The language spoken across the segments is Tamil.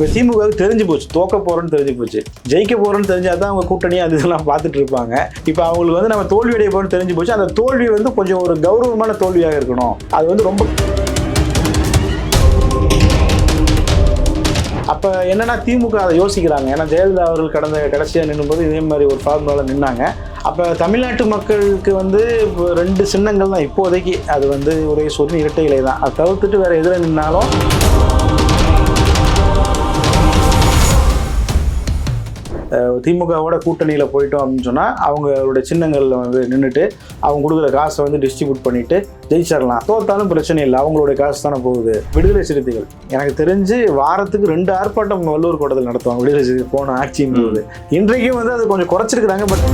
இப்போ திமுகவுக்கு தெரிஞ்சு போச்சு தோக்க போகிறோன்னு தெரிஞ்சு போச்சு. ஜெயிக்க போகிறோன்னு தெரிஞ்சால் தான் அவங்க கூட்டணி அது இதெல்லாம் பார்த்துட்டு இருப்பாங்க. இப்போ அவங்களுக்கு வந்து நம்ம தோல்வி அடைய போறோம்னு தெரிஞ்சு போச்சு அந்த தோல்வி வந்து கொஞ்சம் ஒரு கௌரவமான தோல்வியாக இருக்கணும். அது வந்து ரொம்ப அப்போ என்னென்னா திமுக அதை யோசிக்கிறாங்க. ஏன்னா ஜெயலலிதா அவர்கள் கடந்த கடைசியாக நின்றும்போது இதே மாதிரி ஒரு ஃபார்முலாவில் நின்னாங்க. அப்போ தமிழ்நாட்டு மக்களுக்கு வந்து இப்போ ரெண்டு சின்னங்கள் தான் இப்போதைக்கு அது வந்து ஒரே சொல்லி இரட்டை இலை தான் அதை தவிர்த்துட்டு வேறு எதில் நின்னாலும் திமுகவோட கூட்டணியில் போயிட்டோம் அப்படின்னு சொன்னால் அவங்களுடைய சின்னங்களில் வந்து நின்றுட்டு அவங்க கொடுக்குற காசை வந்து டிஸ்ட்ரிபியூட் பண்ணிட்டு ஜெயிச்சிடலாம். தோத்தாலும் பிரச்சனை இல்லை அவங்களுடைய காசு தானே போகுது. விடுதலை சிறுத்தைகள் எனக்கு தெரிஞ்சு வாரத்துக்கு ரெண்டு ஆர்ப்பாட்டம் வள்ளூர் கோட்டத்தில் நடத்துவாங்க விடுதலை சிறுத்தை போன ஆட்சியின் போது. இன்றைக்கும் வந்து அது கொஞ்சம் குறைச்சிருக்கிறாங்க பட்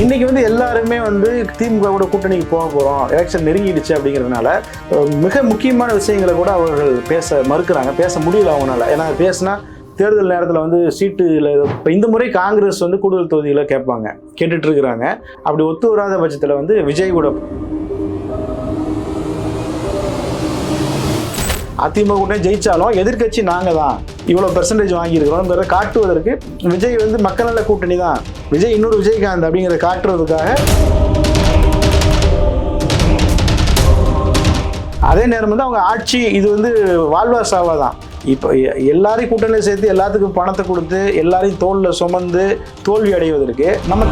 இன்னைக்கு வந்து எல்லாருமே வந்து திமுகவோட கூட்டணிக்கு போக போகிறோம் எலெக்ஷன் நெருங்கிடுச்சு அப்படிங்கிறதுனால மிக முக்கியமான விஷயங்களை கூட அவர்கள் பேச மறுக்கிறாங்க. பேச முடியல அவங்களால. ஏன்னா பேசினா தேர்தல் நேரத்தில் வந்து சீட்டுல இப்போ இந்த முறை காங்கிரஸ் வந்து கூடுதல் தொகுதியில் கேட்பாங்க. கேட்டுட்டு இருக்கிறாங்க. அப்படி ஒத்து வராத பட்சத்தில் வந்து விஜய் கூட அதிமுக கூட்டணி ஜெயிச்சாலும் எதிர்க்கட்சி நாங்கள் தான் இவ்வளோ பெர்சன்டேஜ் வாங்கியிருக்கிறோம் காட்டுவதற்கு விஜய் வந்து மக்கள் நல கூட்டணி தான். விஜய் இன்னொரு விஜயகாந்த் அப்படிங்கிறத காட்டுறதுக்காக அதே நேரம் வந்து அவங்க ஆட்சி இது வந்து வாழ்வா சாவா தான். இப்போ எல்லாரையும் கூட்டணியில் சேர்த்து எல்லாத்துக்கும் பணத்தை கொடுத்து எல்லாரையும் தோளில் சுமந்து தோல்வி அடைவதற்கு நம்ம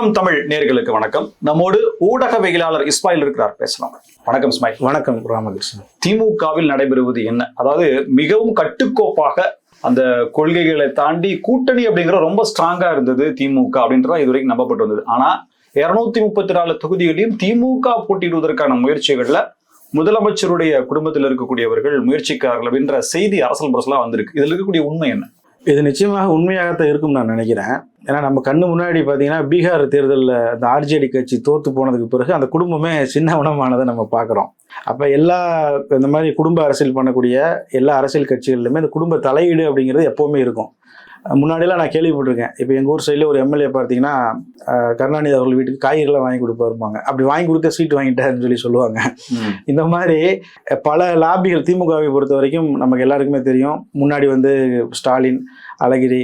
ஸ்பெக்ட்ரம் தமிழ் நேர்களுக்கு வணக்கம். நம்மோடு ஊடகவியலாளர் இஸ்மாயில் இருக்கிறார். பேசலாம். வணக்கம் இஸ்மாயில். வணக்கம் ராமகிருஷ்ணன். திமுகவில் நடைபெறுவது என்ன? அதாவது மிகவும் கட்டுக்கோப்பாக அந்த கொள்கைகளை தாண்டி கூட்டணி அப்படிங்கிற ரொம்ப ஸ்ட்ராங்கா இருந்தது திமுக அப்படின்றத இதுவரைக்கும் நம்பப்பட்டு வந்தது. ஆனா இருநூத்தி முப்பத்தி நாலு தொகுதிகளையும் திமுக போட்டியிடுவதற்கான முயற்சிகள்ல முதலமைச்சருடைய குடும்பத்தில் இருக்கக்கூடியவர்கள் முயற்சிக்கிறார்கள் அப்படின்ற செய்தி அரசல் புரசலா வந்திருக்கு. இதுல இருக்கக்கூடிய உண்மை என்ன? இது நிச்சயமாக உண்மையாகத்தான் இருக்கும் நான் நினைக்கிறேன். ஏன்னா நம்ம கண்ணு முன்னாடி பார்த்தீங்கன்னா பீகார் தேர்தலில் அந்த ஆர்ஜேடி கட்சி தோத்து போனதுக்கு பிறகு அந்த குடும்பமே சின்னவனமானதை நம்ம பார்க்குறோம். அப்போ எல்லா இந்த மாதிரி குடும்ப அரசியல் பண்ணக்கூடிய எல்லா அரசியல் கட்சிகள்லையுமே இந்த குடும்ப தலையீடு அப்படிங்கிறது எப்போவுமே இருக்கும். முன்னாடியெல்லாம் நான் கேள்விப்பட்டிருக்கேன். இப்போ எங்கள் ஊர் சைடில் ஒரு எம்எல்ஏ பார்த்தீங்கன்னா கருணாநிதி அவர்கள் வீட்டுக்கு காய்கறிலாம் வாங்கி கொடுப்பாருப்பாங்க அப்படி வாங்கி கொடுத்த சீட் வாங்கிட்டாருன்னு சொல்லி சொல்லுவாங்க. இந்த மாதிரி பல லாபிகள் திமுகவை பொறுத்த வரைக்கும் நமக்கு எல்லாருக்குமே தெரியும். முன்னாடி வந்து ஸ்டாலின் அழகிரி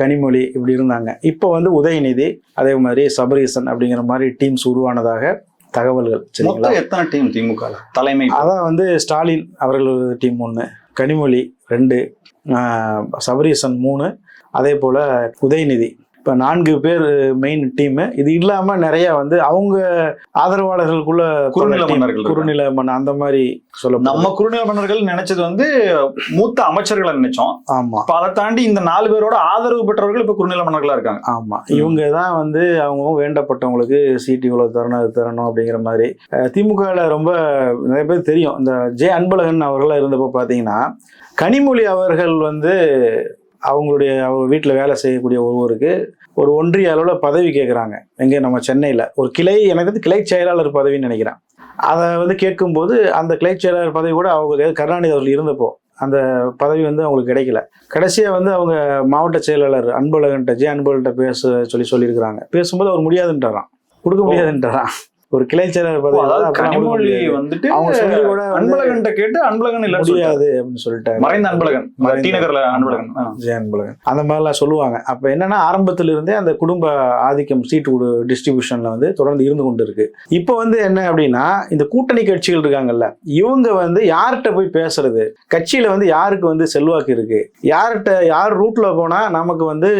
கனிமொழி இப்படி இருந்தாங்க. இப்போ வந்து உதயநிதி அதே மாதிரி சபரீசன் அப்படிங்கிற மாதிரி டீம்ஸ் உருவானதாக தகவல்கள். சரிங்களா? எத்தனை டீம் திமுக தலைமை அதான் வந்து ஸ்டாலின் அவர்கள் டீம் ஒன்று கனிமொழி ரெண்டு சபரீசன் மூணு அதே போல் உதயநிதி. இப்போ நான்கு பேர் மெயின் டீமு இது இல்லாமல் நிறைய வந்து அவங்க ஆதரவாளர்களுக்குள்ள குறுநில மன்னர்கள். குறுநில மன்ன அந்த மாதிரி சொல்ல நம்ம குறுநில மன்னர்கள் நினைச்சது வந்து மூத்த அமைச்சர்களை நினைச்சோம். ஆமா. இப்ப அதை தாண்டி இந்த நாலு பேரோட ஆதரவு பெற்றவர்கள் இப்ப குறுநில மன்னர்களா இருக்காங்க. ஆமா. இவங்க தான் வந்து அவங்க வேண்டப்பட்டவங்களுக்கு சீட் இவ்வளவு தரணும் அது தரணும் அப்படிங்கிற மாதிரி. அஹ், திமுகல ரொம்ப நிறைய பேர் தெரியும். இந்த ஜே அன்பழகன் அவர்களாம் இருந்தப்போ பார்த்தீங்கன்னா கனிமொழி அவர்கள் வந்து அவங்களுடைய அவங்க வீட்டில் வேலை செய்யக்கூடிய ஒருவருக்கு ஒரு ஒன்றிய அளவில் பதவி கேட்குறாங்க எங்கே நம்ம சென்னையில். ஒரு கிளை எனக்கு வந்து கிளை செயலாளர் பதவின்னு நினைக்கிறேன். அதை வந்து கேட்கும்போது அந்த கிளை செயலாளர் பதவி கூட அவங்க கருணாநிதி அவர்கள் இருந்தப்போ அந்த பதவி வந்து அவங்களுக்கு கிடைக்கல. கடைசியாக வந்து அவங்க மாவட்ட செயலாளர் அன்பழகன்ட்ட ஜே அன்பழகன்ட்ட பேச சொல்லி சொல்லியிருக்கிறாங்க. பேசும்போது அவர் முடியாதுன்றாராம். கொடுக்க முடியாதுன்றாராம். ஒரு கிளை கொடுக்க கனிமொழி. வந்துட்டு அவங்க சொல்லி கூட அன்பழகன் கேட்டு அன்பழகன் சொல்லிட்டாரு. முடியாது அப்படின்னு சொல்லிட்டாரு. மறைந்த அன்பழகன் டி நகர்ல அன்பழகன். ஆ. ஜே அன்பழகன். அந்த மாதிரிலாம் சொல்லுவாங்க. அப்போ என்னன்னா ஆரம்பத்துல இருந்தே அந்த குடும்ப ஆதிக்கம் சீட்டு டிஸ்ட்ரிபியூஷன்ல வந்து தொடர்ந்து இருந்து கொண்டு இருக்கு இப்போ வந்து என்ன அப்படின்னா இந்த கூட்டணி கட்சிகள் இருக்காங்கல்ல இவங்க வந்து யார்கிட்ட போய் பேசுறது? கட்சியில வந்து யாருக்கு வந்து செல்வாக்கு இருக்கு? யார்கிட்ட யார் ரூட்ல போனா நமக்கு வந்து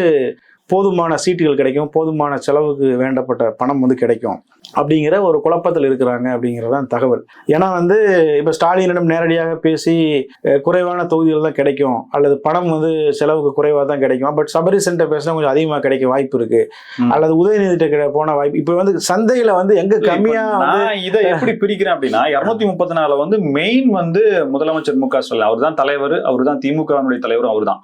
போதுமான சீட்டுகள் கிடைக்கும் போதுமான செலவுக்கு வேண்டப்பட்ட பணம் வந்து கிடைக்கும் அப்படிங்கிற ஒரு குழப்பத்தில் இருக்கிறாங்க அப்படிங்கிறதான் தகவல். ஏன்னா வந்து இப்போ ஸ்டாலினிடம் நேரடியாக பேசி குறைவான தொகுதிகள் தான் கிடைக்கும் அல்லது பணம் வந்து செலவுக்கு குறைவாக தான் கிடைக்கும். பட் சபரிசன்ட்ட பேசினா கொஞ்சம் அதிகமாக கிடைக்க வாய்ப்பு இருக்கு. அல்லது உதயநிதிட்ட போன வாய்ப்பு இப்போ வந்து சந்தையில வந்து எங்க இல்ல, இப்ப கம்மியா வந்து நான் இதை எப்படி பிரிக்கிறேன் அப்படின்னா இருநூத்தி முப்பத்தி நாலு வந்து மெயின் வந்து முதலமைச்சர் மு க ஸ்டாலின் அவர் தான் தலைவர் அவர் தான் திமுகவினுடைய தலைவரும் அவர் தான்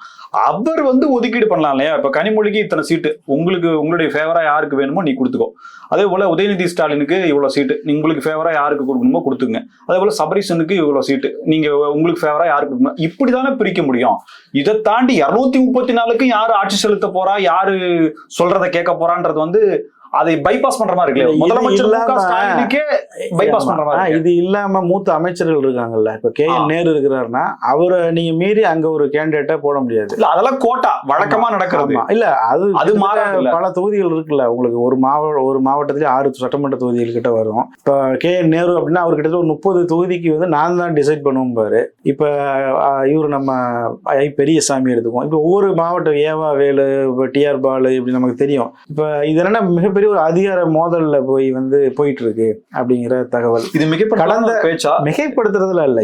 அவர் வந்து ஒதுக்கீடு பண்ணலாம் இல்லையா? இப்ப கனிமொழிக்கு இத்தனை சீட்டு உங்களுக்கு உங்களுடைய ஃபேவரா யாருக்கு வேணுமோ நீ கொடுத்துக்கோ. அதே போல உதயநிதி ஸ்டாலினுக்கு இவ்வளவு சீட்டு உங்களுக்கு ஃபேவரா யாருக்கு கொடுக்கணுமோ கொடுத்துங்க அதே போல சபரீசனுக்கு இவ்வளவு சீட்டு நீங்க உங்களுக்கு ஃபேவரா யாருக்கு கொடுக்கணும்? இப்படிதானே பிரிக்க முடியும். இதை தாண்டி இருநூத்தி முப்பத்தி நாலுக்கும் யாரு ஆட்சி செலுத்த போறா யாரு சொல்றதை கேட்க போறான்றது வந்து அதை பைபாஸ் பண்ற மாதிரி இருக்கு முதலமைச்சர் bypass பண்ற மாதிரி. இது இல்லாம மூத்த அமைச்சர்கள் இருக்காங்கல்ல. இப்ப கே. என் நேரு இருக்கிறாருன்னா அவரை நீங்க மீறி அங்க ஒரு கேண்டிடேட்டா போட முடியாது. இல்ல அதெல்லாம் கோட்டா வழக்கமா நடக்கிறது. இல்ல அது அது. பல தொகுதிகள் இருக்குல்ல. உங்களுக்கு ஒரு மாவட்ட ஒரு மாவட்டத்திலே ஆறு சட்டமன்ற தொகுதிகள் கிட்ட வரும். இப்ப கே என் நேரு அப்படின்னா அவர் கிட்டத்தட்ட ஒரு முப்பது தொகுதிக்கு வந்து நான் தான் டிசைட் பண்ணுவோம் பாரு. இப்ப இவர் நம்ம ஐ பெரியசாமி எடுத்துக்குவோம். இப்ப ஒவ்வொரு மாவட்டம் ஏவா வேலு டிஆர் பாலு இப்படி நமக்கு தெரியும். இப்ப இது என்னன்னா மிகப்பெரிய ஒரு அதிகார மோதல்ல போய் வந்து போயிட்டு இருக்கு அப்படிங்கிற தகவல். இது மிகப்பெரிய கடந்த- பேச்சா? மிகைப்படுத்துறதுல இல்ல.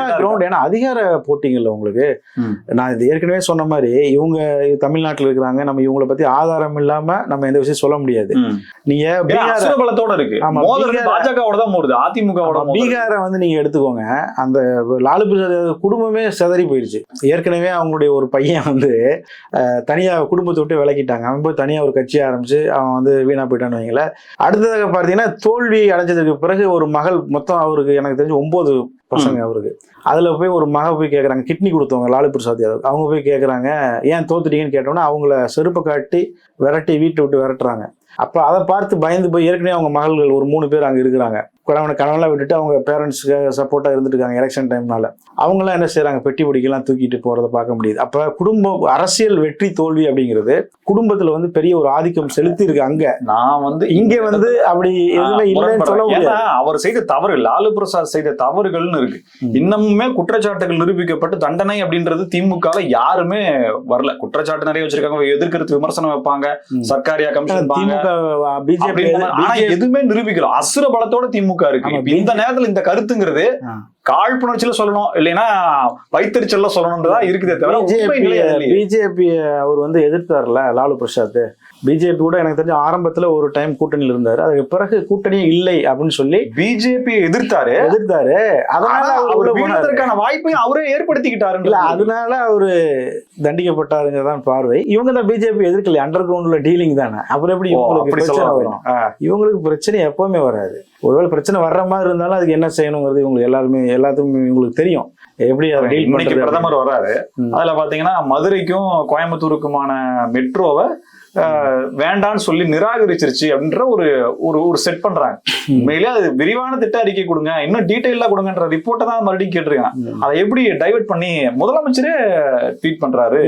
தான் கிரவுண்ட் ஏன்னா அதிகார போட்டிங்கல்ல உங்களுக்கு. நான் இது ஏற்கனவே சொன்ன மாதிரி இவங்க தமிழ்நாட்டுல இருக்கிறாங்க. நம்ம இவங்கள பத்தி ஆதாரம் இல்லாம நம்ம எந்த விஷயம் சொல்ல முடியாது. நீங்க பலத்தோட இருக்கு. ஆமா, பாஜகவோட தான் மோதுது. அதிமுகவோட பீகாரை வந்து நீங்க எடுத்துக்கோங்க. அந்த லாலு பிரசாத் குடும்பமே சிதறி போயிடுச்சு ஏற்கனவே அவங்களுடைய ஒரு பையன் வந்து தனியா குடும்பத்தை விட்டு விலக்கிட்டாங்க அவன் போய் தனியா ஒரு கட்சி ஆரம்பிச்சு அவன் வந்து வீணா போயிட்டான்னு வைங்களேன். அடுத்ததாக பார்த்தீங்கன்னா தோல்வி அடைஞ்சதுக்கு பிறகு ஒரு மகள் மொத்தம் அவருக்கு எனக்கு தெரிஞ்சு ஒன்பது பசங்க அவருக்கு. அதுல போய் ஒரு மக போய் கேக்குறாங்க கிட்னி கொடுத்தவங்க லாலு பிரசாத் யாதவ் அவங்க போய் கேக்குறாங்க ஏன் தோத்துட்டீங்கன்னு கேட்டோன்னா அவங்கள செருப்பை காட்டி விரட்டி வீட்டை விட்டு விரட்டுறாங்க. அப்ப அதை பார்த்து பயந்து போய் ஏற்கனவே அவங்க மகள்கள் ஒரு மூணு பேர் அங்க இருக்கிறாங்க. கணவனை கணவெல்லாம் விட்டுட்டு அவங்க பேரண்ட்ஸ்க்கு சப்போர்ட்டா இருந்துட்டு இருக்காங்க எலெக்ஷன் டைம்னால அவங்களாம் என்ன செய்றாங்க? பெட்டி பிடிக்கலாம் தூக்கிட்டு போறதை பார்க்க முடியுது. அப்ப குடும்பம் அரசியல் வெற்றி தோல்வி அப்படிங்கிறது குடும்பத்துல வந்து பெரிய ஒரு ஆதிக்கம் செலுத்தி இருக்கு அங்க. நான் வந்து இங்க வந்து அப்படி எதுவுமே இல்லைன்னு சொல்ல முடியாது. அவர் செய்த தவறு லாலு பிரசாத் செய்த தவறுகள்னு இருக்கு. இன்னமுமே குற்றச்சாட்டுகள் நிரூபிக்கப்பட்டு தண்டனை அப்படின்றது திமுக யாருமே வரல. குற்றச்சாட்டு நிறைய வச்சிருக்காங்க. எதிர்க்கிறது விமர்சனம் வைப்பாங்க. சர்க்காரியா கமிஷன் திமுக பிஜேபி எதுவுமே நிரூபிக்கல. அசுர பலத்தோட திமுக இருக்கு. ஆமா, இப்ப இந்த நேரத்துல இந்த கருத்துங்கிறது. காழ்ப்புணர்ச்சியில சொல்லணும் இல்லைன்னா வைத்தறிச்சல்ல சொல்லணும்ன்றதா இருக்குதே தவிர பிஜேபி அவர் வந்து எதிர்த்தார்ல லாலு பிரசாத். பிஜேபி கூட எனக்கு தெரிஞ்ச ஆரம்பத்துல ஒரு டைம் கூட்டணியில் இருந்தாரு. அதுக்கு பிறகு கூட்டணியே இல்லை அப்படின்னு சொல்லி பிஜேபி எதிர்த்தாரு. எதிர்த்தாரு. அதனால அவர் வீழ்வதற்கான வாய்ப்பையும் அவரே ஏற்படுத்திக்கிட்டாரு இல்ல அதனால அவரு தண்டிக்கப்பட்டாருங்கதான் பார்வை. இவங்க தான் பிஜேபி எதிர்க்கல அண்டர் கிரவுண்ட்ல டீலிங் தானே. அப்புறம் எப்படி இவங்களுக்கு பிரச்சனை வரும்? இவங்களுக்கு பிரச்சனை எப்பவுமே வராது. ஒருவேளை பிரச்சனை வர்ற மாதிரி இருந்தாலும் அதுக்கு என்ன செய்யணுங்கிறது இவங்களுக்கு எல்லாருமே எல்லாத்துக்கும் இவங்களுக்கு தெரியும். எப்படி அதை டீல் பண்றது? பிரதமர் வர்றாரு. அதுல பாத்தீங்கன்னா மதுரைக்கும் கோயம்புத்தூருக்குமான மெட்ரோவை வேண்டான்னு சொல்லி நிராகரிச்சிருச்சு அப்படின்ற ஒரு ஒரு ஒரு செட் பண்றாங்க. உண்மையிலே அது விரிவான திட்ட அறிக்கை கொடுங்க. இன்னும் டீட்டெயிலா கொடுங்கன்ற ரிப்போர்ட்டை தான் மறுபடியும் கேட்டிருக்காங்க. அதை எப்படி டைவர்ட் பண்ணி முதலமைச்சரே ட்வீட் பண்றாரு.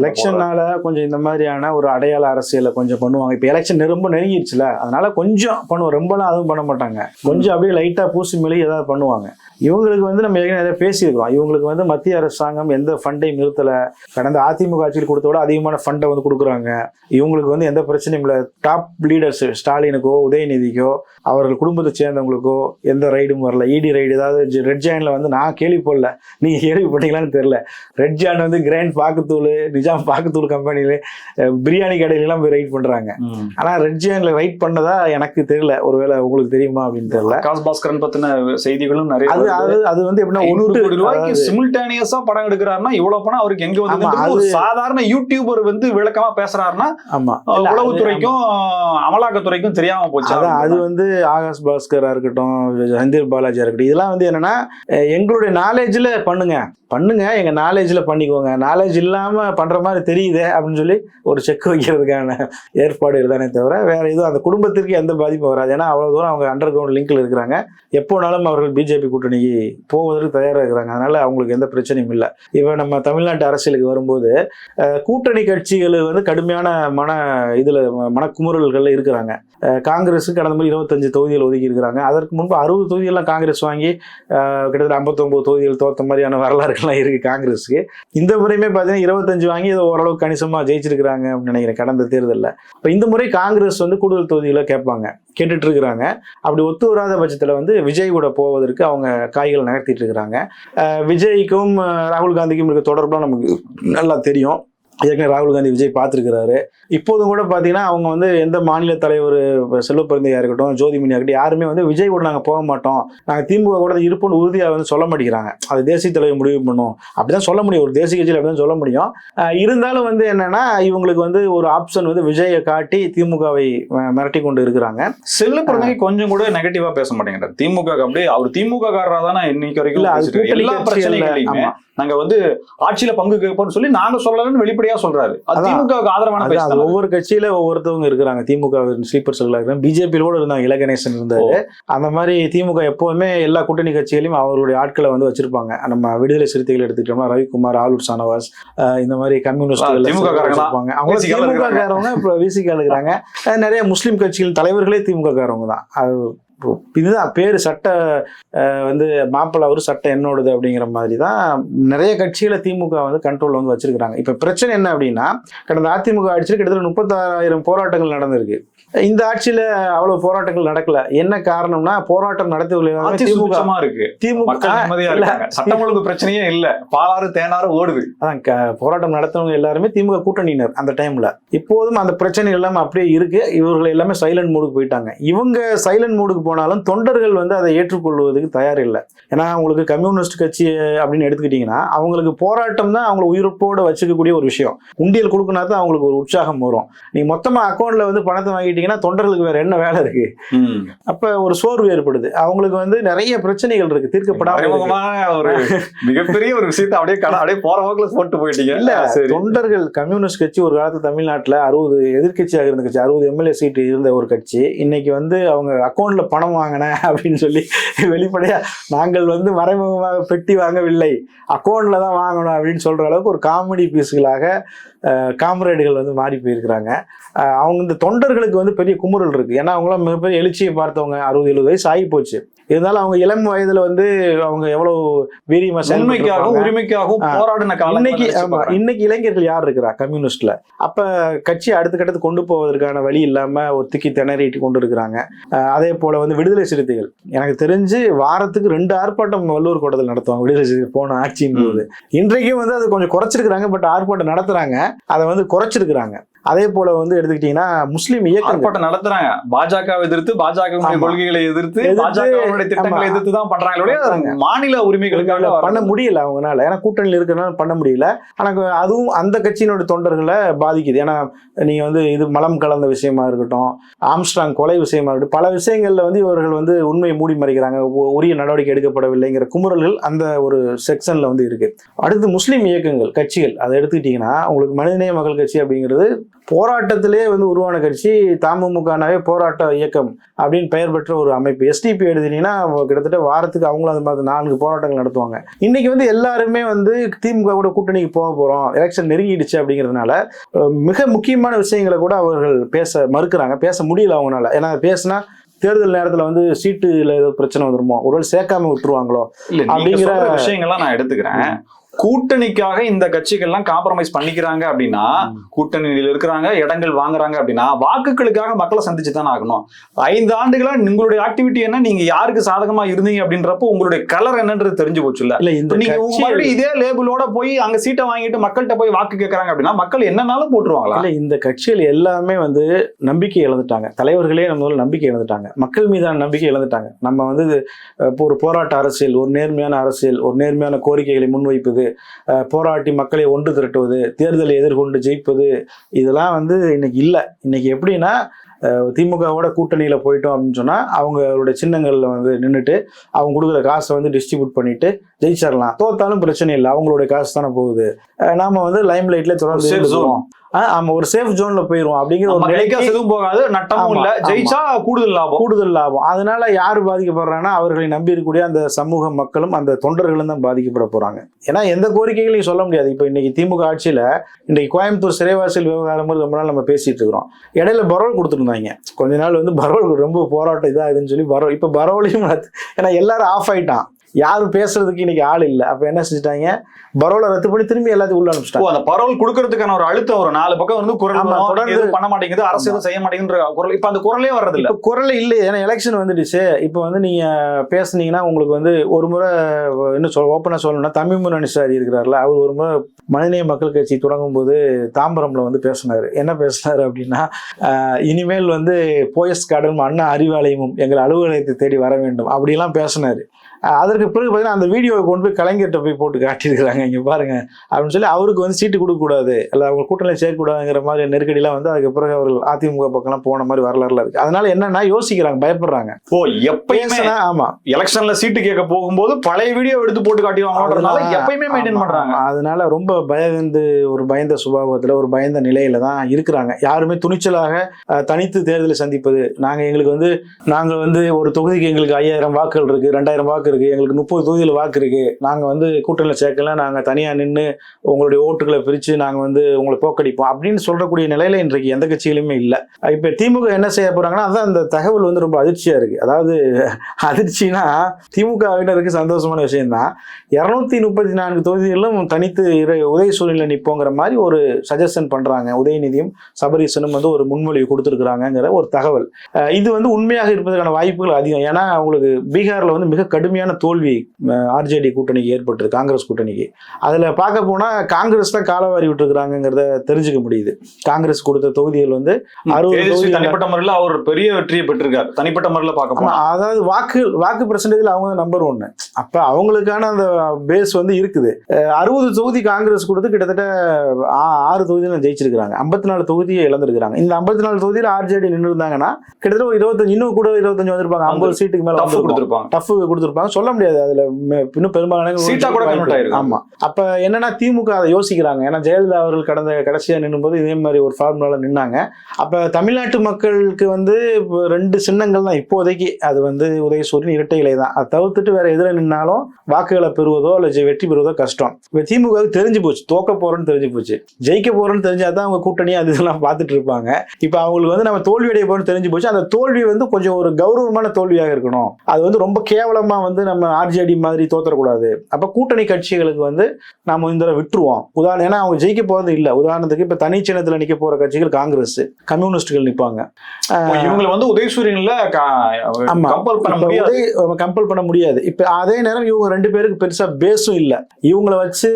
எலெக்ஷனால கொஞ்சம் இந்த மாதிரியான ஒரு அடையாள அரசியலை கொஞ்சம் பண்ணுவாங்க. இப்ப எலெக்ஷன் ரொம்ப நெருங்கிடுச்சுல அதனால கொஞ்சம் பண்ணுவோம். ரொம்பலாம் அதுவும் பண்ண மாட்டாங்க. கொஞ்சம் அப்படியே லைட்டா பூசி மெழுகி ஏதாவது பண்ணுவாங்க. இவங்களுக்கு வந்து நம்ம ஏற்கனவே நிறைய பேசியிருக்கிறோம். இவங்களுக்கு வந்து மத்திய அரசாங்கம் எந்த ஃபண்டையும் நிறுத்தல? கடந்த அதிமுக ஆட்சியில் கொடுத்த விட அதிகமான ஃபண்டை வந்து கொடுக்குறாங்க. இவங்களுக்கு வந்து எந்த பிரச்சனையும் இல்லை. டாப் லீடர்ஸ் ஸ்டாலினுக்கோ உதயநிதிக்கோ அவர்கள் குடும்பத்தை சேர்ந்தவங்களுக்கோ எந்த ரைடும் வரல. இடி ரைடு ஏதாவது ரெட் ஜாயின்ல வந்து நான் கேள்விப்படல. நீங்க கேள்விப்பட்டீங்களான்னு தெரியல. ரெட் ஜான் வந்து கிரைண்ட் பாக்குத்தூள் நிஜாம் பாக்குத்தூள் கம்பெனில பிரியாணி கடையில எல்லாம் போய் ரைட் பண்றாங்க. ஆனா ரெட் ஜான்ல ரைட் பண்ணதா எனக்கு தெரியல. ஒருவேளை உங்களுக்கு தெரியுமா அப்படின்னு தெரியல. ஆகாஷ் பாஸ்கரன் பத்தின செய்திகளும் நிறைய அது. அது அது வந்து எப்படின்னா கோடி ரூபாய்க்கு சிமில்டேனியஸா படம் எடுக்கிறாருன்னா இவ்வளவு பணம் அவருக்கு எங்க வந்து சாதாரண யூடியூபர் வந்து விளக்கமா பேசுறாருன்னா ஆமா. உளவுத்துறைக்கும் அமலாக்கத்துறைக்கும் தெரியாம போச்சு. அதான் அது வந்து ஆகாஷ் பாஸ்கரா இருக்கட்டும் சந்தீப் பாலாஜியா இருக்கட்டும் இதெல்லாம் வந்து என்னன்னா எங்களுடைய நாலேஜ்ல பண்ணுங்க. பண்ணுங்க எங்க நாலேஜ்ல பண்ணிக்கோங்க. நாலேஜ் இல்லாம பண்ற மாதிரி தெரியுதே அப்படின்னு சொல்லி ஒரு செக் வைக்கிறதுக்கான ஏற்பாடு தானே தவிர வேற எதுவும் அந்த குடும்பத்திற்கு எந்த பாதிப்பும் வராது. ஏன்னா அவ்வளவு தூரம் அவங்க அண்டர் கிரவுண்ட் லிங்க்ல இருக்கிறாங்க எப்போனாலும் அவர்கள் பிஜேபி கூட்டணிக்கு போவதற்கு தயாரா இருக்கிறாங்க. அதனால அவங்களுக்கு எந்த பிரச்சனையும் இல்லை. இப்ப நம்ம தமிழ்நாட்டு அரசியலுக்கு வரும்போது கூட்டணி கட்சிகள் வந்து கடுமையான மன இதில் மனக்குமுறல்கள்ல இருக்கிறாங்க. அஹ் காங்கிரஸ் கடந்த முறை இருபத்தஞ்சு தொகுதிகள் ஒதுக்கி இருக்கிறாங்க. அதற்கு முன்பு அறுபது தொகுதிகள்லாம் காங்கிரஸ் வாங்கி கிட்டத்தட்ட ஐம்பத்தொம்போது தொகுதிகள் தோத்த மாதிரியான வரலாறுகள்லாம் இருக்குது காங்கிரஸுக்கு. இந்த முறையுமே பார்த்தீங்கன்னா இருபத்தஞ்சு வாங்கி இதை ஓரளவு கணிசமாக ஜெயிச்சிருக்கிறாங்க அப்படின்னு நினைக்கிறேன் கடந்த தேர்தலில். இப்போ இந்த முறை காங்கிரஸ் வந்து கூடுதல் தொகுதிகளை கேட்பாங்க. கேட்டுட்டு இருக்கிறாங்க. அப்படி ஒத்து வராத பட்சத்தில் வந்து விஜய் கூட போவதற்கு அவங்க காய்கள் நகர்த்திட்டு இருக்கிறாங்க. விஜய்க்கும் ராகுல் காந்திக்கும் இருக்க தொடர்புலாம் நமக்கு நல்லா தெரியும். ஏற்கனவே ராகுல் காந்தி விஜய் பார்த்துருக்கிறாரு. இப்போதும் கூட பார்த்தீங்கன்னா அவங்க வந்து எந்த மாநில தலைவர் இப்ப செல்வப்பிரந்தையா இருக்கட்டும் ஜோதிமணியா இருக்கட்டும் யாருமே வந்து விஜய் கூட நாங்கள் போக மாட்டோம். நாங்கள் திமுக கூட இருப்போம்னு உறுதியாக வந்து சொல்ல மாட்டேங்கிறாங்க. அது தேசிய தலைவர் முடிவு பண்ணும். அப்படிதான் சொல்ல முடியும். ஒரு தேசிய கட்சியில் அப்படிதான் சொல்ல முடியும். இருந்தாலும் வந்து என்னன்னா இவங்களுக்கு வந்து ஒரு ஆப்ஷன் வந்து விஜயை காட்டி திமுகவை மிரட்டி கொண்டு இருக்கிறாங்க. செல்லு பிறந்தகை கொஞ்சம் கூட நெகட்டிவா பேச மாட்டேங்கிறார். திமுக அப்படியே அவர் திமுக காரரா தானே இன்னைக்கு வரைக்கும் எல்லா கட்சிகள்ல பிரச்சனைகளையுமே ஆமா. நாங்க வந்து ஆட்சியில பங்கு கேட்போம்னு சொல்லி நாங்க சொல்லலன்னு வெளிப்படையா வெளிப்படையா சொல்றாரு. திமுகவுக்கு ஆதரவான பேச்சு. ஒவ்வொரு கட்சியில ஒவ்வொருத்தவங்க இருக்கிறாங்க. திமுக ஸ்லீப்பர் செல்ல இருக்கிறாங்க பிஜேபியில் கூட இருந்தாங்க. இலகணேசன் இருந்தாரு. அந்த மாதிரி திமுக எப்போதுமே எல்லா கூட்டணி கட்சிகளையும் அவர்களுடைய ஆட்களை வந்து வச்சிருப்பாங்க. நம்ம விடுதலை சிறுத்தைகள் எடுத்துக்கிட்டோம்னா ரவிக்குமார் ஆலூர் சானவாஸ் இந்த மாதிரி கம்யூனிஸ்ட் திமுக. வச்சிருப்பாங்க. அவங்க திமுக காரவங்க இப்போ விசிக இருக்கிறாங்க. நிறைய முஸ்லீம் கட்சிகள் தலைவர்களே திமுக காரவங்க தான். இதுதான் பேர் சட்ட வந்து மாப்பிள்ளை அவர் சட்டம் என்னோடது அப்படிங்கிற மாதிரி தான் நிறைய கட்சிகளை திமுக வந்து கண்ட்ரோல் வந்து வச்சிருக்கிறாங்க. இப்போ பிரச்சனை என்ன அப்படின்னா கடந்த அதிமுக ஆட்சியில் கிட்டத்தட்ட முப்பத்தாயிரம் போராட்டங்கள் நடந்திருக்கு. இந்த ஆட்சியில அவ்வளவு போராட்டங்கள் நடக்கல. என்ன காரணம்னா போராட்டம் நடத்தவில்லை. திமுக இருக்கு. திமுக சட்டம் ஒழுங்கு பிரச்சனையே இல்ல. பாலாறு தேனாறு ஓடுது. அதான் போராட்டம் நடத்தினவங்க எல்லாருமே திமுக கூட்டணியினர் அந்த டைம்ல இப்போதும் அந்த பிரச்சனை எல்லாமே அப்படியே இருக்கு. இவர்கள் எல்லாமே சைலண்ட் மூடுக்கு போயிட்டாங்க. இவங்க சைலண்ட் மூடுக்கு போனாலும் தொண்டர்கள் வந்து அதை ஏற்றுக்கொள்வதற்கு தயார் இல்லை. ஏன்னா உங்களுக்கு கம்யூனிஸ்ட் கட்சி அப்படின்னு எடுத்துக்கிட்டீங்கன்னா அவங்களுக்கு போராட்டம் தான் அவங்களை உயிர்ப்போட வச்சுக்கக்கூடிய ஒரு விஷயம். உண்டியல் கொடுக்கனா தான் அவங்களுக்கு ஒரு உற்சாகம் வரும். நீங்க மொத்தமா அக்கௌண்ட்ல வந்து பணத்தை வாங்கிட்டீங்கன்னா தொண்டர்களுக்கு வேற என்ன வேலை இருக்கு? அப்ப ஒரு சோர்வு ஏற்படுது. அவங்களுக்கு வந்து நிறைய பிரச்சனைகள் இருக்கு தீர்க்கப்படாம ஒரு மிகப்பெரிய ஒரு விஷயத்தை அப்படியே கட அப்படியே போற போக்குல போட்டு போயிட்டீங்க. இல்ல தொண்டர்கள் கம்யூனிஸ்ட் கட்சி ஒரு காலத்து தமிழ்நாட்டுல அறுபது எதிர்க்கட்சியாக இருந்த கட்சி அறுபது எம்எல்ஏ சீட் இருந்த ஒரு கட்சி. இன்னைக்கு வந்து அவங்க அக்கௌண்ட்ல பணம் வாங்கினேன் அப்படின்னு சொல்லி வெளிப்படையா நாங்கள் வந்து மறைமுகமாக பெட்டி வாங்கவில்லை. அக்கௌண்ட்ல தான் வாங்கணும் அப்படின்னு சொல்ற அளவுக்கு ஒரு காமெடி பீஸ்களாக காம்ரேடுகள் வந்து மாறி போயிருக்கிறாங்க. அவங்க இந்த தொண்டர்களுக்கு வந்து பெரிய குமுறல் இருக்கு. ஏன்னா அவங்களாம் மிகப்பெரிய எழுச்சியை பார்த்தவங்க. அறுபது எழுபது வயசு ஆகி போச்சு இருந்தாலும் அவங்க இளம் வயதுல வந்து அவங்க எவ்வளவு வீரியமா உண்மைக்காகவும். உரிமைக்காகவும். போராடின காலம் இன்னைக்கு ஆமா இன்னைக்கு இளைஞர்கள் யார் இருக்கிறா? கம்யூனிஸ்ட்ல. அப்ப கட்சி அடுத்த கட்டத்துக்கு கொண்டு போவதற்கான வழி இல்லாம ஒரு திக்கி திணறிட்டு கொண்டு இருக்கிறாங்க. அதே போல வந்து விடுதலை சிறுத்தைகள். எனக்கு தெரிஞ்சு வாரத்துக்கு ரெண்டு ஆர்ப்பாட்டம் வள்ளூர் கோட்டத்தில் நடத்துவாங்க. விடுதலை சிறுத்தைகள் போன ஆட்சியின் போது. இன்றைக்கும் வந்து அது கொஞ்சம் குறைச்சிருக்கிறாங்க. பட் ஆர்ப்பாட்டம் நடத்துறாங்க. அதை வந்து குறைச்சிருக்கிறாங்க. அதே போல வந்து எடுத்துக்கிட்டீங்கன்னா முஸ்லீம் ஆர்ப்பாட்டம் நடத்துறாங்க. பாஜக எதிர்த்து பாஜக. கொள்கைகளை எதிர்த்து எதிர்த்து, பாஜக திட்டங்களை. எதிர்த்து தான் பண்றாங்களே பண்றாங்க. மாநில உரிமைகளுக்காக பண்ண முடியல அவங்கனால. ஏன்னா கூட்டணியில் இருக்கிறனால பண்ண முடியல. ஆனா அதுவும் அந்த கட்சியினோட தொண்டர்களை பாதிக்குது. ஏன்னா நீங்க வந்து இது மலம் கலந்த விஷயமா இருக்கட்டும் ஆம்ஸ்ட்ராங் கொலை விஷயமா இருக்கட்டும் பல விஷயங்கள்ல வந்து இவர்கள் வந்து உண்மையை மூடி மறைக்கிறாங்க. உரிய நடவடிக்கை எடுக்கப்படவில்லைங்கிற குமுறல்கள் அந்த ஒரு செக்ஷன்ல வந்து இருக்கு. அடுத்து முஸ்லீம் இயக்கங்கள் கட்சிகள். அதை எடுத்துக்கிட்டீங்கன்னா உங்களுக்கு மனிதநேய மக்கள் கட்சி அப்படிங்கிறது போராட்டத்திலே வந்து உருவான கட்சி தமுமுகனாவே போராட்ட இயக்கம் அப்படின்னு பெயர் பெற்ற ஒரு அமைப்பு. எஸ்டிபி எடுத்துட்டீங்கன்னா கிட்டத்தட்ட வாரத்துக்கு அவங்களும் அந்த மாதிரி நான்கு போராட்டங்கள் நடத்துவாங்க. இன்னைக்கு வந்து எல்லாருமே வந்து திமுக கூட கூட்டணிக்கு போக போறோம். எலெக்ஷன் நெருங்கிடுச்சு அப்படிங்கிறதுனால மிக முக்கியமான விஷயங்களை கூட அவர்கள் பேச மறுக்கிறாங்க. பேச முடியல அவங்களால. ஏன்னா பேசினா தேர்தல் நேரத்துல வந்து சீட்டுல ஏதோ பிரச்சனை வந்துருமோ? ஒருவேளை சேர்க்காம விட்டுருவாங்களோ? அப்படிங்கிற- விஷயங்கள்லாம் நான் எடுத்துக்கிறேன். கூட்டணிக்காக இந்த கட்சிகள்லாம் காம்ப்ரமைஸ் பண்ணிக்கிறாங்க அப்படின்னா கூட்டணியில் இருக்கிறாங்க இடங்கள் வாங்குறாங்க அப்படின்னா வாக்குகளுக்காக மக்களை சந்திச்சு தானே ஆகணும். ஐந்து ஆண்டுகளா உங்களுடைய ஆக்டிவிட்டி என்ன? நீங்க யாருக்கு சாதகமா இருந்தீங்க அப்படின்றப்போ உங்களுடைய கலர் என்னன்றது தெரிஞ்சு போச்சுல்ல. இல்ல நீங்க கட்சிகள் மறுபடியும் இதே லேபிளோட போய் அங்க சீட்டை வாங்கிட்டு மக்கள்கிட்ட போய் வாக்கு கேட்கறாங்க அப்படின்னா மக்கள் என்னன்னாலும் போட்டுருவாங்களா? இல்ல இந்த கட்சிகள் எல்லாமே வந்து நம்பிக்கை இழந்துட்டாங்க. தலைவர்களே நம்ம நம்பிக்கை இழந்துட்டாங்க. மக்கள் மீதான நம்பிக்கை இழந்துட்டாங்க. நம்ம வந்து ஒரு போராட்ட அரசியல் ஒரு நேர்மையான அரசியல் ஒரு நேர்மையான கோரிக்கைகளை முன்வைப்பது அஹ், போராட்டி மக்களை ஒன்று திரட்டுவது தேர்தலை எதிர்கொண்டு ஜெயிப்பது இதெல்லாம் வந்து இன்னைக்கு இல்லை. இன்னைக்கு எப்படின்னா திமுகவோட கூட்டணியில போயிட்டோம் அப்படின்னு சொன்னா அவங்களுடைய சின்னங்கள்ல வந்து நின்றுட்டு அவங்க கொடுக்குற காசை வந்து டிஸ்ட்ரிபியூட் பண்ணிட்டு ஜெயிச்சிடலாம். தோத்தாலும் பிரச்சனை இல்லை அவங்களுடைய காசு தானே போகுது. நாம வந்து லைம் லைட்ல தொடர்ந்து ஆமா ஒரு சேஃப் ஜோன்ல போயிருவோம் அப்படிங்கிற ஒரு நம்ம நிலைக்கு எதுவும் போகாது நட்டமும் இல்ல. ஜெயிச்சா கூடுதல் லாபம். கூடுதல் லாபம். அதனால யார் பாதிக்கப்படுறாங்கன்னா அவர்களை நம்பி இருக்கக்கூடிய அந்த சமூக மக்களும் அந்த தொண்டர்களும் தான் பாதிக்கப்பட போறாங்க. ஏன்னா எந்த கோரிக்கைகளையும் சொல்ல முடியாது. இப்போ இன்னைக்கு திமுக ஆட்சியில இன்னைக்கு கோயம்புத்தூர் சிறைவாசல் விவகாரம் ரொம்ப நாள் நம்ம பேசிட்டு இருக்கிறோம். இடையில பரோல் கொடுத்துருந்தாங்க. கொஞ்ச நாள் வந்து பரோல் ரொம்ப போராட்டம் இதா இதுன்னு சொல்லி பரோல் இப்போ பரோலையும் ஏன்னா எல்லாரும் ஆஃப் ஆயிட்டான். யாரும் பேசுறதுக்கு இன்னைக்கு ஆள் இல்லை. அப்ப என்ன செஞ்சுட்டாங்க? பரோலை ரத்து பண்ணி திரும்பி எல்லாத்தையும் உள்ள அனுப்பிச்சிட்டாங்க. அந்த பரவல் கொடுக்கறதுக்கான ஒரு அழுத்தம் ஒரு நாலு பக்கம் வந்து குரல் தொடர்ந்து- பண்ண மாட்டேங்குது அரசு எதுவும் செய்ய மாட்டேங்குன்ற குரல். இப்ப அந்த குரலே வர்றது இல்ல. குரல் இல்லை ஏன்னா எலெக்ஷன் வந்துடுச்சு. இப்போ வந்து நீங்க பேசுனீங்கன்னா உங்களுக்கு வந்து ஒரு முறை இன்னும் சொல் ஓப்பனாக சொல்லணும்னா தமிழ்முன் அனிசாரி இருக்கிறார்ல அவர் ஒரு முறை மனிதநேய மக்கள் கட்சி தொடங்கும் போது தாம்பரம்ல வந்து பேசினாரு. என்ன பேசினாரு அப்படின்னா இனிமேல் வந்து போயஸ் கார்டன் அண்ணா அறிவாலயமும் எங்கள் அலுவலகத்தை தேடி வர வேண்டும். அப்படிலாம் பேசினாரு. அதற்கு பிறகு பார்த்தீங்கன்னா அந்த வீடியோவை கொண்டு போய் கலைஞர்கிட்ட போய் போட்டு காட்டியிருக்கிறாங்க. இங்க பாருங்க. அப்படின்னு சொல்லி அவருக்கு வந்து சீட்டு கொடுக்கக்கூடாது இல்லை அவங்க கூட்டணியில் சேர்க்கக்கூடாதுங்கிற மாதிரி நெருக்கடிலாம் வந்து அதுக்கு பிறகு அவர்கள் அதிமுக பக்கம்லாம் போன மாதிரி வரலாறுல இருக்கு. அதனால என்னன்னா யோசிக்கிறாங்க பயப்படுறாங்க. ஓ எப்பயுமே பேசினா ஆமா. எலெக்ஷன்ல சீட்டு கேட்க போகும்போது பழைய வீடியோ எடுத்து போட்டு அதனால- எப்பயுமே மெயின்டைன் பண்றாங்க. ஆமா. அதனால ரொம்ப பயந்து ஒரு பயந்த சுபாவத்துல ஒரு பயந்த நிலையில தான் இருக்கிறாங்க. யாருமே துணிச்சலாக தனித்து தேர்தலை சந்திப்பது. நாங்க எங்களுக்கு வந்து நாங்க வந்து ஒரு தொகுதிக்கு எங்களுக்கு ஐயாயிரம் வாக்குகள் இருக்கு ரெண்டாயிரம் வாக்கு இருக்குது எங்களுக்கு முப்பது தொகுதியில் வாக்கு இருக்கு. நாங்கள் வந்து கூட்டணியில் சேர்க்கல நாங்கள் தனியாக நின்று உங்களுடைய ஓட்டுகளை பிரித்து நாங்கள் வந்து உங்களை போக்கடிப்போம் அப்படின்னு சொல்றக்கூடிய நிலையில் இன்றைக்கு எந்த கட்சிகளுமே இல்லை. இப்போ திமுக என்ன செய்ய போகிறாங்கன்னா அதான் அந்த தகவல் வந்து ரொம்ப அதிர்ச்சியாக இருக்குது அதாவது அதிர்ச்சினா திமுகவினருக்கு சந்தோஷமான விஷயம் தான் இரநூத்தி முப்பத்தி நான்கு தொகுதிகளிலும் தனித்து உதய சூழ்நிலை நிற்போங்கிற மாதிரி ஒரு சஜஷன் பண்ணுறாங்க உதயநிதியும் சபரீசனும் வந்து ஒரு முன்மொழிவு கொடுத்துருக்குறாங்கிற ஒரு தகவல். இது வந்து உண்மையாக இருப்பதற்கான வாய்ப்புகள் அதிகம். ஏன்னா அவங்களுக்கு பீகாரில் வந்து மிக கடுமையான தோல்வி ஆர்ஜேடி கூட்டணிக்கு ஏற்பட்டது காங்கிரஸ் கூட்டணிக்கு. அதுல பார்க்க போனா காங்கிரஸ் தான் காலவாரி விட்டுருக்குறாங்கிறத தெரிஞ்சுக்க முடியுது. காங்கிரஸ் கொடுத்த தொகுதிகள் வந்து அறுபது தனிப்பட்ட முறையில் அவர் பெரிய வெற்றியை பெற்றிருக்காரு. தனிப்பட்ட முறையில் பார்க்க ஆமா, போனா. அதாவது வாக்கு வாக்கு பெர்சன்டேஜ்ல அவங்க நம்பர் ஒன்னு அப்ப அவங்களுக்கான அந்த பேஸ் வந்து இருக்குது. அறுபது தொகுதி காங்கிரஸ் கொடுத்து கிட்டத்தட்ட ஆறு தொகுதியில ஜெயிச்சிருக்காங்க ஐம்பத்தி நாலு தொகுதியை இழந்திருக்காங்க இந்த ஐம்பத்தி நாலு தொகுதியில் ஆர்ஜேடி நின்று இருந்தாங்கன்னா கிட்டத்தட்ட ஒரு இருபத்தஞ்சு இன்னும் கூட இருபத்தஞ்சு வந்திருப்பாங்க. ஐம்பது சீட்டுக்கு மேல. கொடுத்துருப்பாங்க. டஃப் கொடுத்துருப்பாங்க. சொல்ல முடியாது. அதுல இன்னும் பெரும்பாலான சீட்டா கூட convert ஆயிருக்கு. ஆமா. அப்ப என்னன்னா திமுக அதை யோசிக்கிறாங்க. ஏன்னா ஜெயலலிதா அவர்கள் கடந்த கடைசியா நின்னும்போது இதே மாதிரி ஒரு ஃபார்முலால நின்னாங்க. அப்ப தமிழ்நாட்டு மக்களுக்கு வந்து ரெண்டு சின்னங்கள் தான் இப்போதைக்கு. அது வந்து உதயசூரியன் இரட்டை இலை தான். அதை தவிர்த்துட்டு வேற எதிர நின்னாலும் வாக்குகளை பெறுவதோ அல்ல ஜெ- வெற்றி பெறுவதோ கஷ்டம். திமுக தெரிஞ்சு போச்சு. தோக்க போறோம்னு தெரிஞ்சு போச்சு. ஜெயிக்க போறோம்னு தெரிஞ்சாதான் அவங்க கூட்டணி அது இதெல்லாம் பார்த்துட்டு இருப்பாங்க. இப்ப அவங்களுக்கு வந்து நம்ம தோல்வி அடைய போறோம்னு தெரிஞ்சு போச்சு. அந்த தோல்வி வந்து கொஞ்சம் ஒரு கௌரவமான தோல்வியாக இருக்கணும். அது வந்து ரொம்ப கேவலமா வந்து நம்ம ஆர்ஜேடி மாதிரி தோத்தரக்கூடாது. அப்ப கூட்டணி கட்சிகளுக்கு வந்து நாம இந்த விட்டுருவோம். உதாரணம் ஏன்னா அவங்க ஜெயிக்க போறது இல்ல. உதாரணத்துக்கு இப்ப தனி சின்னத்துல நிக்க போற கட்சிகள் காங்கிரஸ் கம்யூனிஸ்டுகள் நிப்பாங்க. இப்போ இவங்களை வந்து உதயசூரியன்ல ஆமா. கம்பேர் பண்ண கம்பல் பண்ண முடியாது. இப்ப அதே நேரம் இவங்க ரெண்டு பேருக்கு பெருசா பேஸும் இல்ல. இவங்கள வச்சு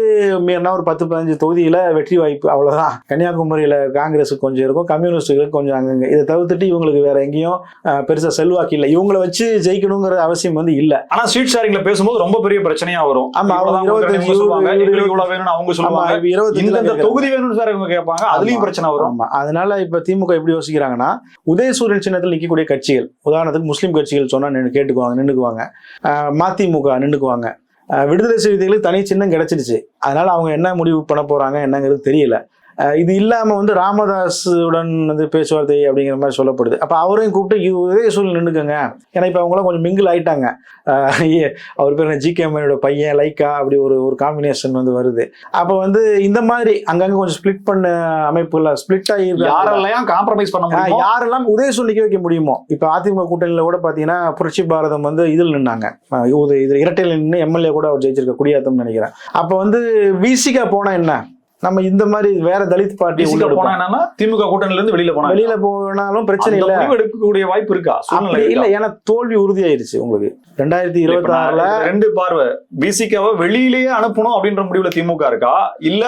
மீறினா ஒரு பத்து பதினஞ்சு தொகுதியில வெற்றி வாய்ப்பு அவ்வளவுதான். கன்னியாகுமரியில காங்கிரஸுக்கு கொஞ்சம் இருக்கும் கம்யூனிஸ்டுகளுக்கு கொஞ்சம் அங்கங்க. இதை தவிர்த்துட்டு இவங்களுக்கு வேற எங்கேயும் அஹ், பெருசா செல்வாக்கு இல்ல. இவங்கள வச்சு ஜெயிக்கணுங்கிற அவசியம் வந்து இல்ல. ஆனா ஸ்ட்ரீட் ஷேரிங்ல பேசும்போது ரொம்ப பெரிய பிரச்சனையா வரும். ஆமா, அவங்க சொல்லுவாங்க. எங்களுக்கு இவ்வளவு வேணும்னு அவங்க. தொகுதி வேணும்னு சார் இவங்க கேட்பாங்க அதுலயும். பிரச்சனை வரும். ஆமா. அதனால இப்ப திமுக எப்படி யோசிக்கிறாங்கன்னா உதயசூரியன் சின்னத்தில் நிற்கக்கூடிய கட்சிகள் உதாரணத்துக்கு முஸ்லீம் கட்சிகள் சொன்னா நின்னு கேட்டுக்குவாங்க நின்னுக்குவாங்க. ஆஹ் மதிமுக நின்னுக்குவாங்க. ஆஹ் விடுதலை சிறுத்தைகளுக்கு தனி சின்னம் கிடைச்சிருச்சு. அதனால அவங்க என்ன முடிவு பண்ண போறாங்க என்னங்கிறது தெரியல. இது இல்லாம வந்து ராமதாஸுடன் வந்து பேச்சுவார்த்தை அப்படிங்கிற மாதிரி சொல்லப்படுது. அப்ப அவரையும் கூப்பிட்டு இது உதயசூரியன் நின்னுக்கங்க. ஏன்னா இப்ப அவங்களாம் கொஞ்சம் மிங்கிள் ஆயிட்டாங்க. அவர் பேர் ஜி கேமனோட பையன் லைக்கா அப்படி ஒரு ஒரு காம்பினேஷன் வந்து வருது. அப்ப வந்து இந்த மாதிரி அங்கங்க கொஞ்சம் ஸ்பிளிட் பண்ண அமைப்புல ஸ்பிளிட் ஆகி. யாரெல்லாம் காம்ப்ரமைஸ் பண்ண யாரெல்லாம் உதயசூர் நிக்க வைக்க முடியுமோ இப்ப அதிமுக கூட்டணியில கூட பாத்தீங்கன்னா புரட்சி பாரதம் வந்து இதில் நின்னாங்க. இது இரட்டையில் நின்று எம்எல்ஏ கூட அவர் ஜெயிச்சிருக்க குடியாத்தம்னு நினைக்கிறேன். அப்ப வந்து விசிகா போனா என்ன? நம்ம இந்த மாதிரி வேற தலித் பார்ட்டி போனா என்னன்னா திமுக கூட்டணில இருந்து வெளியில போனா வெளியில போனாலும் பிரச்சனை இல்ல. முடிவு எடுக்கக்கூடிய வாய்ப்பு இருக்கா? இல்ல? ஏன்னா தோல்வி உறுதியாயிருச்சு உங்களுக்கு. ரெண்டாயிரத்தி இருபத்தி ஆறுல ரெண்டு பார்வை. பிசிகாவை வெளியிலேயே அனுப்பணும் அப்படின்ற முடிவுல திமுக இருக்கா? இல்ல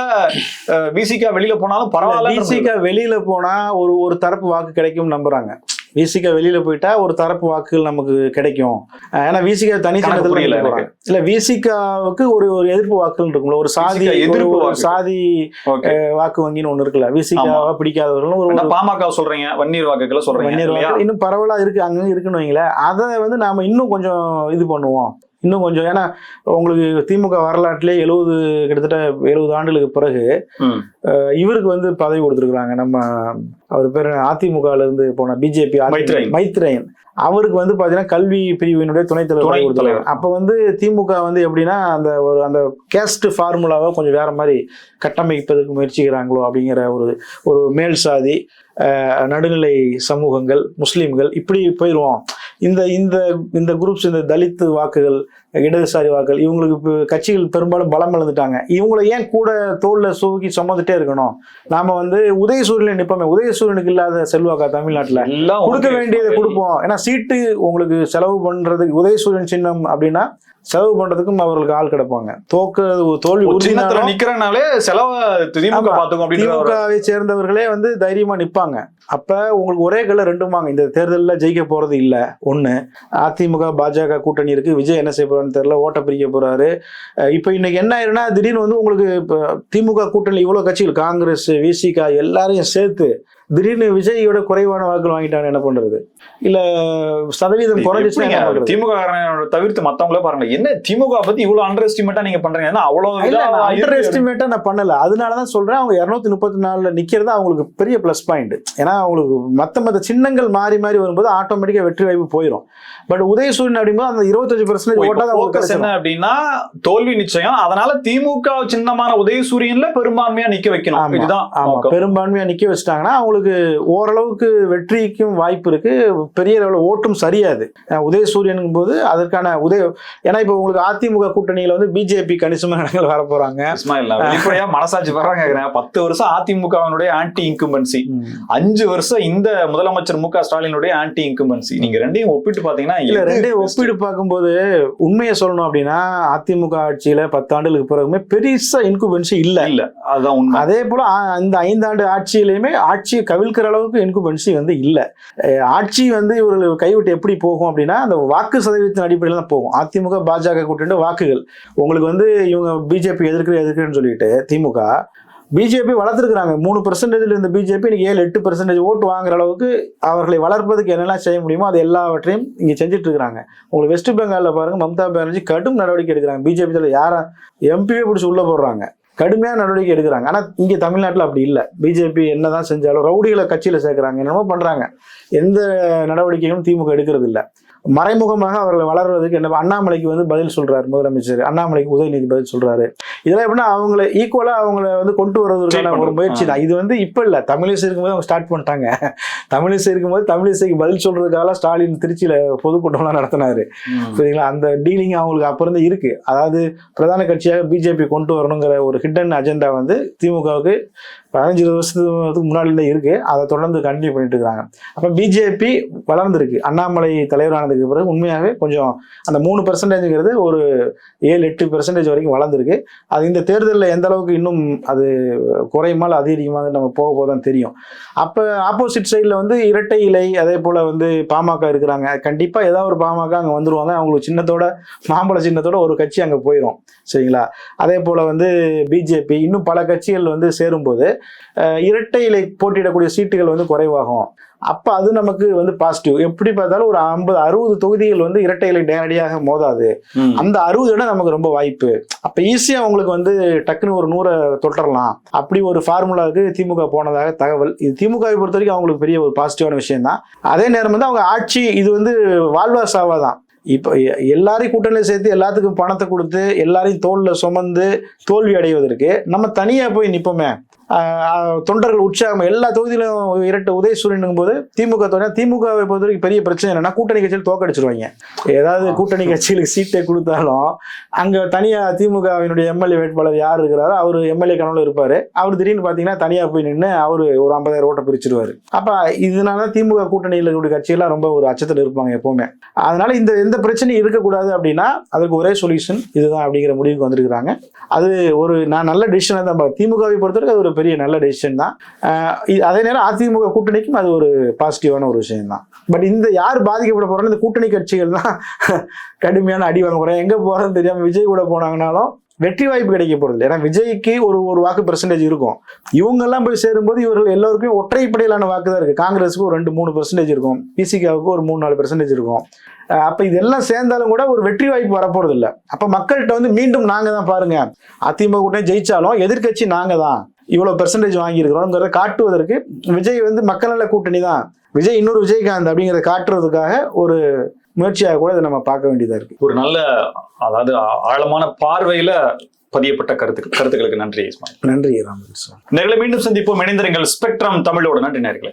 பிசிகா வெளியில போனாலும் பரவாயில்ல விசிகா வெளியில போனா ஒரு ஒரு தரப்பு வாக்கு கிடைக்கும் நம்புறாங்க. விசிகா வெளியில போயிட்டா ஒரு தரப்பு வாக்குகள் நமக்கு கிடைக்கும். ஏன்னா விசிகா தனி சின்னத்துல நிக்க போறாங்க. இல்ல விசிகாவுக்கு ஒரு ஒரு எதிர்ப்பு வாக்குகள் இருக்கும்ல. ஒரு சாதி எதிர்ப்பு. சாதி வாக்கு வங்கின்னு ஒண்ணு இருக்குல்ல. விசிகாவை பிடிக்காதவர்களும் ஒரு பாமக சொல்றீங்க வன்னியர் வாக்குகளை சொல்றீங்க இன்னும் பரவலா இருக்கு அங்க இருக்குன்னு வைங்களேன். அதை வந்து நாம இன்னும் கொஞ்சம் இது பண்ணுவோம். இன்னும் கொஞ்சம் ஏன்னா உங்களுக்கு திமுக வரலாற்றிலே எழுபது கிட்டத்தட்ட எழுபது ஆண்டுகளுக்கு பிறகு இவருக்கு வந்து பதவி கொடுத்துருக்குறாங்க. நம்ம அவர் பேர் அதிமுகல இருந்து போன பிஜேபி மைத்ரேயன். மைத்ரேயன். அவருக்கு வந்து பாத்தீங்கன்னா கல்வி பிரிவினுடைய துணைத் தலைவர் கொடுத்துருக்காங்க. அப்ப வந்து திமுக வந்து எப்படின்னா அந்த ஒரு அந்த கேஸ்ட் ஃபார்முலாவை கொஞ்சம் வேற மாதிரி கட்டமைப்பதற்கு முயற்சிக்கிறாங்களோ அப்படிங்கிற ஒரு ஒரு மேல் சாதி அஹ், நடுநிலை சமூகங்கள் முஸ்லீம்கள் இப்படி போயிடுவோம் இந்த இந்த இந்த குரூப்ஸ் இந்த தலித் வாக்குகள் இடதுசாரி வாக்குகள் இவங்களுக்கு இப்போ கட்சிகள் பெரும்பாலும் பலம் இழந்துட்டாங்க. இவங்களை ஏன் கூட தோல்ல சூக்கி சுமந்துட்டே இருக்கணும்? நாம வந்து உதயசூரியன் நிப்போமே உதயசூரியனுக்கு இல்லாத செல்வாக்கா தமிழ்நாட்டுல? எல்லாம் கொடுக்க வேண்டியதை கொடுப்போம். ஏன்னா சீட்டு உங்களுக்கு செலவு பண்றதுக்கு உதயசூரியன் சின்னம் அப்படின்னா செலவு பண்றதுக்கும் அவர்களுக்கு ஆள் கிடைப்பாங்க. தோக்க தோல்வி சின்னத்துல நிக்கிறனாலே செலவை திமுக. பாத்துக்கும் திமுகவை சேர்ந்தவர்களே வந்து தைரியமா நிப்பாங்க. அப்ப உங்களுக்கு ஒரே கல்ல ரெண்டுமாங்க இந்த தேர்தல்ல ஜெயிக்க போறது இல்ல. ஒண்ணு அதிமுக பாஜக கூட்டணி இருக்கு. விஜய் என்ன செய்ய போறாருன்னு தெரியல ஓட்ட பிரிக்க போறாரு. இப்போ இன்னைக்கு என்ன ஆயிருன்னா திடீர்னு வந்து உங்களுக்கு இப்போ திமுக கூட்டணி இவ்வளோ கட்சிகள் காங்கிரஸ் விசிகா எல்லாரையும் சேர்த்து திடீர்னு விஜயோட குறைவான வாக்குகள் வாங்கிட்டாங்க என்ன பண்றது இல்ல சதவீதம்? பண்றது? திமுக தவிர்த்து மத்தவங்களே பாருங்க என்ன திமுக பத்தி இவ்வளவு அண்டர் எஸ்டிமேட்டா நீங்க பண்றீங்க அவ்வளவு. அண்டர் எஸ்டிமேட்டா நான் பண்ணல அதனாலதான் சொல்றேன் அவங்க இருநூத்தி முப்பத்தி நாலுல நிக்கிறது அவங்களுக்கு பெரிய பிளஸ் பாயிண்ட் ஏன்னா அவங்களுக்கு மத்த மத்த சின்னங்கள் மாறி மாறி வரும்போது ஆட்டோமேட்டிக்கா வெற்றி வாய்ப்பு போயிடும் பட் உதயசூரியன் அப்படிங்கும்போது அந்த இருபத்தஞ்சு பர்சன்டேஜ் இப்போ ஓட்டா தான் அவங்களுக்கு focus என்ன. அப்படின்னா தோல்வி நிச்சயம் அதனால திமுக சின்னமான உதயசூரியன்ல பெரும்பான்மையா நிக்க வைக்கணும் இதுதான். பெரும்பான்மையா நிக்க வச்சிட்டாங்கன்னா அவங்களுக்கு ஓரளவுக்கு வெற்றிக்கும் வாய்ப்பு இருக்கு. பெரிய அளவுல ஓட்டும் சரியாது. உதயசூரியனுங்கும் போது அதற்கான உதய ஏன்னா இப்போ உங்களுக்கு அதிமுக கூட்டணியில வந்து பிஜேபி கணிசமான இடங்கள் வர வெளிப்படையா மனசாட்சி கேக்குறேன் பத்து வருஷம் அதிமுகவினுடைய ஆன்டி இன்கும்பன்சி அஞ்சு வருஷம் இந்த முதலமைச்சர் மு க ஸ்டாலினுடைய ஆன்டி இன்கும்பன்சி நீங்க ரெண்டையும் ஒப்பிட்டு பாத்தீங்கன்னா இல்ல ரெண்டையும்? ஒப்பிட்டு பார்க்கும்போது உண்மையை சொல்லணும் அப்படின்னா அதிமுக ஆட்சியில பத்தாண்டுகளுக்கு பிறகுமே பெருசா இன்குபென்சி இல்ல. இல்ல அதுதான் உண்மை. அதே போல இந்த ஐந்தாண்டு ஆட்சியிலையுமே ஆட்சி கவிழ்க்கிற அளவுக்கு இன்குபென்சி வந்து இல்லை. ஆட்சி வந்து இவர்கள் கைவிட்டு எப்படி போகும் அப்படின்னா அந்த வாக்கு சதவீதத்தின் அடிப்படையில் தான் போகும். அதிமுக பாஜக கூட்டணி வாக்குகள். உங்களுக்கு வந்து இவங்க பிஜேபி எதிர்க்கிற எதிர்க்கிறேன்னு சொல்லிட்டு திமுக பிஜேபி வளர்த்துருக்குறாங்க. மூணு பெர்சன்டேஜில் இருந்த பிஜேபி இன்னைக்கு ஏழு எட்டு பெர்சன்டேஜ் ஓட்டு வாங்குற அளவுக்கு அவர்களை வளர்ப்பதுக்கு என்னெல்லாம் செய்ய முடியுமோ அது எல்லாவற்றையும் இங்கே செஞ்சுட்டு இருக்கிறாங்க. உங்களுக்கு வெஸ்ட் பெங்காலில் பாருங்கள் மம்தா பானர்ஜி கடும் நடவடிக்கை எடுக்கிறாங்க. பிஜேபி தலைவர் யாரை எம்பியை பிடிச்சி உள்ளே போடுறாங்க. கடுமையான நடவடிக்கை எடுக்கிறாங்க. ஆனால் இங்கே தமிழ்நாட்டில் அப்படி இல்லை. பிஜேபி என்னதான் செஞ்சாலும் ரவுடிகளை கட்சியில் சேர்க்குறாங்க என்னமோ பண்ணுறாங்க எந்த நடவடிக்கையும் திமுக எடுக்கிறது இல்லை. மறைமுகமாக அவர்களை வளர்றதுக்கு என்ன அண்ணாமலைக்கு வந்து பதில் சொல்றாரு முதலமைச்சர். அண்ணாமலைக்கு உதயநிதி பதில் சொல்றாரு. இதெல்லாம் எப்படின்னா அவங்கள ஈக்குவலா அவங்கள வந்து கொண்டு வர்றதுக்கான ஒரு. முயற்சி தான். இது வந்து இப்ப இல்ல தமிழிசை இருக்கும்போது அவங்க ஸ்டார்ட் பண்ணிட்டாங்க. தமிழிசை இருக்கும்போது தமிழிசைக்கு பதில் சொல்றதுக்காக ஸ்டாலின் திருச்சியில பொதுக்கூட்டம்லாம் நடத்தினாரு. சரிங்களா? அந்த டீலிங் அவங்களுக்கு அப்ப இருந்து இருக்கு. அதாவது பிரதான கட்சியாக பிஜேபி கொண்டு வரணுங்கிற ஒரு ஹிடன் அஜெண்டா வந்து திமுகவுக்கு பதினஞ்சு வருஷத்துக்கு முன்னாடியில் இருக்குது அதை தொடர்ந்து கண்டினியூ பண்ணிட்டு இருக்காங்க அப்போ பிஜேபி வளர்ந்துருக்கு. அண்ணாமலை தலைவரானதுக்கு பிறகு உண்மையாகவே கொஞ்சம் அந்த மூணு பர்சன்டேஜுங்கிறது ஒரு ஏழு எட்டு பெர்சன்டேஜ் வரைக்கும் வளர்ந்துருக்கு. அது இந்த தேர்தலில் எந்த அளவுக்கு இன்னும் அது குறையுமா இல்லை அதிகமாக நம்ம போக போதான் தெரியும். அப்போ ஆப்போசிட் சைடில் வந்து இரட்டை இலை அதே போல் வந்து பாமக இருக்கிறாங்க. கண்டிப்பாக ஏதாவது ஒரு பாமக அங்கே வந்துருவாங்க. அவங்களுக்கு சின்னத்தோட மாம்பழ சின்னத்தோட ஒரு கட்சி அங்கே போயிடும் சரிங்களா? அதே போல் வந்து பிஜேபி இன்னும் பல கட்சிகள் வந்து சேரும்போது இரட்டை இலை போட்டியிடக்கூடிய சீட்டுகள் வந்து குறைவாகும். அப்போ அது நமக்கு வந்து பாசிட்டிவ் எப்படி பார்த்தாலும் ஒரு ஐம்பது அறுபது தொகுதிகள் வந்து இரட்டை இலை நேரடியாக மோதாது. அந்த அறுபது இடம் நமக்கு ரொம்ப வாய்ப்பு. அப்ப ஈஸியா உங்களுக்கு வந்து டக்குன்னு ஒரு நூறை தொட்டரலாம். அப்படி ஒரு ஃபார்முலாவுக்கு திமுக போனதாக தகவல். இது திமுகவை பொறுத்த வரைக்கும் அவங்களுக்கு பெரிய ஒரு பாசிட்டிவான விஷயம் தான் அதே நேரம் வந்து அவங்க ஆட்சி இது வந்து வாழ்வா சாவா தான். இப்போ எல்லாரையும் கூட்டணியில் சேர்த்து எல்லாத்துக்கும் பணத்தை கொடுத்து எல்லாரையும் தோல்ல சுமந்து தோல்வி அடைவதற்கு நம்ம தனியா போய் நிப்போமே. ஆஹ் தொண்டர்கள் உற்சாகம் எல்லா தொகுதியிலும் இரட்டு உதயசூரியனுங்கும் போது திமுக தொகுதி திமுகவை பொறுத்த வரைக்கும் பெரிய பிரச்சனை என்னன்னா கூட்டணி கட்சியில் தோக்கடிச்சிருவாங்க ஏதாவது கூட்டணி கட்சிகளுக்கு சீட்டை கொடுத்தாலும் அங்க தனியா திமுகவினுடைய எம்எல்ஏ வேட்பாளர் யார் இருக்கிறாரோ அவர் எம்எல்ஏ கனவுல இருப்பாரு. அவர் திடீர்னு பாத்தீங்கன்னா தனியா போய் நின்று அவரு ஒரு ஐம்பதாயிரம் ஓட்டை பிரிச்சிருவாரு. அப்ப இதனால திமுக கூட்டணியில் இருக்கக்கூடிய கட்சியெல்லாம் ரொம்ப ஒரு அச்சத்தில் இருப்பாங்க எப்பவுமே. அதனால இந்த எந்த பிரச்சனையும் இருக்கக்கூடாது அப்படின்னா அதுக்கு ஒரே சொல்யூஷன் இதுதான் அப்படிங்கிற முடிவுக்கு வந்திருக்கிறாங்க. அது ஒரு நான் நல்ல டிசிஷனாக தான். திமுகவை பொறுத்தவரைக்கும் அது ஒரு பெரிய நல்ல டெசிஷன் தான். இது- அதே நேரம் அதிமுக கூட்டணிக்கும் அது ஒரு பாசிட்டிவான ஒரு விஷயம் தான். பட் இந்த யார் பாதிக்கப்பட போறாங்க இந்த கூட்டணி கட்சிகள் தான் கடுமையான அடி வாங்க போறாங்க. எங்க போறதுன்னு தெரியாம விஜய் கூட போனாங்கனாலும் வெற்றி வாய்ப்பு கிடைக்க போறது ஏன்னா விஜய்க்கு ஒரு ஒரு வாக்கு பெர்சன்டேஜ் இருக்கும். இவங்க எல்லாம் போய் சேரும்போது இவர்கள் எல்லாருக்கும் ஒற்றைப்படையிலான வாக்கு தான் இருக்கு. காங்கிரஸுக்கு ஒரு ரெண்டு மூணு பெர்சன்டேஜ் இருக்கும். பிசிகாவுக்கு ஒரு மூணு நாலு பெர்சன்டேஜ் இருக்கும். அப்போ அப்ப இதெல்லாம் சேர்ந்தாலும் கூட ஒரு வெற்றி வாய்ப்பு வரப்போறது இல்லை. அப்ப மக்கள்கிட்ட வந்து மீண்டும் நாங்க தான் பாருங்க. அதிமுக கூட்டணி ஜெயிச்சாலும் எதிர்க்கட்சி நாங்க தான் இவ்வளவு பெர்சன்டேஜ் வாங்கியிருக்கிறோம்ங்கிறத காட்டுவதற்கு விஜய் வந்து மக்கள் நல கூட்டணி தான். விஜய் இன்னொரு விஜயகாந்த் அப்படிங்கிறத காட்டுறதுக்காக ஒரு முயற்சியாக கூட இதை நம்ம பார்க்க வேண்டியதா இருக்கு. ஒரு நல்ல அதாவது ஆழமான பார்வையில பதியப்பட்ட கருத்துக்கள் கருத்துக்களுக்கு நன்றி நன்றி ராமகிருஷ்ணன் நேர்களை மீண்டும் சந்திப்போம். இணைந்திருங்கள். ஸ்பெக்ட்ரம் தமிழோட. நன்றி நேர்களே.